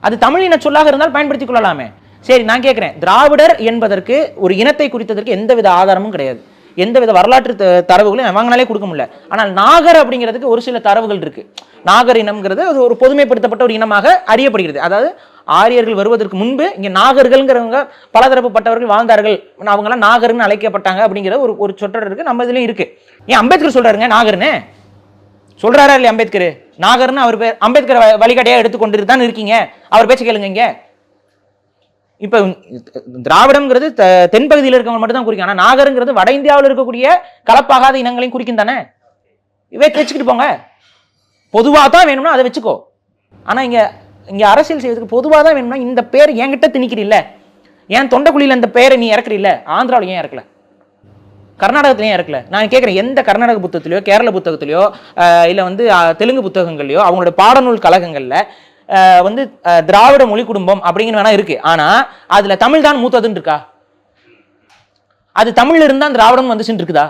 அது தமிழ் இன சொல்லாக இருந்தால் பயன்படுத்திக் கொள்ளலாமே. சரி நான் கேட்குறேன் திராவிடர் என்பதற்கு ஒரு இனத்தை குறித்ததற்கு எந்தவித ஆதாரமும் கிடையாது. எந்தவித வரலாற்று த- தரவுகளையும் வாங்கினாலே கொடுக்க முடியல. ஆனால் நாகர் அப்படிங்கிறதுக்கு ஒரு சில தரவுகள் இருக்கு. நாகர் இனம்ங்கிறது அது ஒரு பொதுமைப்படுத்தப்பட்ட ஒரு இனமாக அறியப்படுகிறது. அதாவது ஆரியர்கள் வருவதற்கு முன்பு இங்கே நாகர்கள்ங்கிறவங்க பலதரப்பட்டவர்கள் வாழ்ந்தார்கள். அவங்களாம் நாகர்னு அழைக்கப்பட்டாங்க அப்படிங்கிற ஒரு ஒரு சொற்றொடர் இருக்குது நம்ம இதுலேயும் இருக்கு. ஏன் அம்பேத்கர் சொல்றாருங்க நாகர்னு? சொல்றாரா இல்லையா அம்பேத்கர்? நாகர்னு அவர் பேர் அம்பேத்கர் வழிகாட்டியாக எடுத்துக்கொண்டு தான் இருக்கீங்க. அவர் பேச்ச கேளுங்க இங்கே. இப்போ திராவிடம்ங்கிறது த- தென்பகுதியில் இருக்கவங்க மட்டும் தான் குறிக்கும். ஆனால் நாகருங்கிறது வட இந்தியாவில் இருக்கக்கூடிய கலப்பாகாத இனங்களையும் குறிக்கும் தானே? இவே வச்சுக்கிட்டு போங்க. பொதுவாக தான் வேணும்னா அதை வச்சுக்கோ. ஆனால் இங்கே இங்கே அரசியல் செய்வதுக்கு பொதுவாக தான் வேணும்னா இந்த பேர் என்கிட்ட திணிக்கிறீல்ல. ஏன் தொண்டக்குழியில் இந்த பேரை நீ இறக்குறீல்ல. ஆந்திராவில் ஏன் இறக்கல? கர்நாடகத்துலயும் இறக்கல. நான் கேட்குறேன் எந்த கர்நாடக புத்தகத்திலையோ கேரள புத்தகத்திலையோ இல்லை இல்ல வந்து தெலுங்கு புத்தகங்கள்லையோ அவங்களோட பாடநூல் கழகங்கள்ல வந்து திராவிட மொழி குடும்பம் அப்படின்னு வேணா இருக்கு. ஆனா அதுல தமிழ் தான் மூத்ததுன்னு இருக்கா? அது தமிழ்ல இருந்தா திராவிடம் வந்துச்சுன்னு இருக்குதா?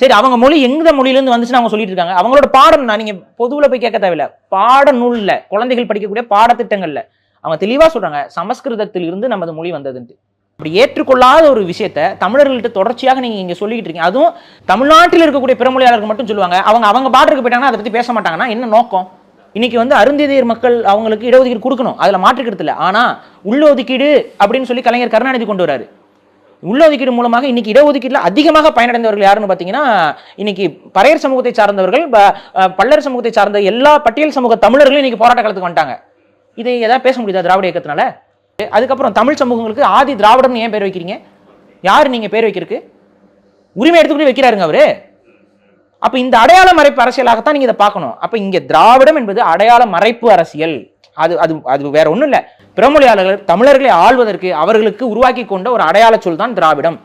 சரி அவங்க மொழி எந்த மொழியிலேருந்து வந்துச்சுன்னு அவங்க சொல்லிட்டு இருக்காங்க. அவங்களோட பாடம் நான் நீங்க பொதுவில் போய் கேட்க தேவையில்ல. பாடநூல்ல குழந்தைகள் படிக்கக்கூடிய பாடத்திட்டங்கள்ல. அவங்க தெளிவா சொல்றாங்க சமஸ்கிருதத்தில் இருந்து நமது மொழி வந்ததுன்ட்டு. அப்படி ஏற்றுக்கொள்ளாத ஒரு விஷயத்த தமிழர்கள்ட்ட தொடர்ச்சியாக நீங்கள் இங்கே சொல்லிக்கிட்டு இருக்கீங்க. அதுவும் தமிழ்நாட்டில் இருக்கக்கூடிய பிறமொழியாளர்கள் மட்டும் சொல்லுவாங்க. அவங்க அவங்க பாட்டுக்கு போயிட்டாங்கன்னா அதை பற்றி பேச மாட்டாங்கன்னா என்ன நோக்கம்? இன்னைக்கு வந்து அருந்ததியர் மக்கள் அவங்களுக்கு இடஒதுக்கீடு கொடுக்கணும். அதில் மாற்றுக்கிறது இல்லை. ஆனால் உள்ளொதுக்கீடு அப்படின்னு சொல்லி கலைஞர் கருணாநிதி கொண்டு வராரு. உள்ளொதுக்கீடு மூலமாக இன்னைக்கு இடஒதுக்கீட்டில் அதிகமாக பயனடைந்தவர்கள் யாருன்னு பார்த்தீங்கன்னா இன்னைக்கு பறையர் சமூகத்தை சார்ந்தவர்கள் ப- பல்லர் சமூகத்தை சார்ந்த எல்லா பட்டியல் சமூக தமிழர்களும் இன்னைக்கு போராட்ட காலத்துக்கு வந்துட்டாங்க. இதை எதாவது பேச முடியுதா திராவிட இயக்கத்தினால? அதுக்கப்புறம் தமிழ் சமூகங்களுக்கு ஆதி திராவிடம்னு ஏன் பேர் வைக்கிறீங்க? யார் நீங்க பேர் வைக்கிறதுக்கு? உரிமை எடுத்துக்கிட்டு வைக்கிறாருங்க அவரு. அப்ப இந்த அடையாள மறைப்பு அரசியலாகத்தான் நீங்க இதை பார்க்கணும். அப்ப இங்க திராவிடம் என்பது அடையாள மறைப்பு அரசியல். அது அது அது வேற ஒன்றும் இல்லை. பிறமொழியாளர்கள் தமிழர்களை ஆள்வதற்கு அவர்களுக்கு உருவாக்கி கொண்ட ஒரு அடையாள சொல் தான் திராவிடம்.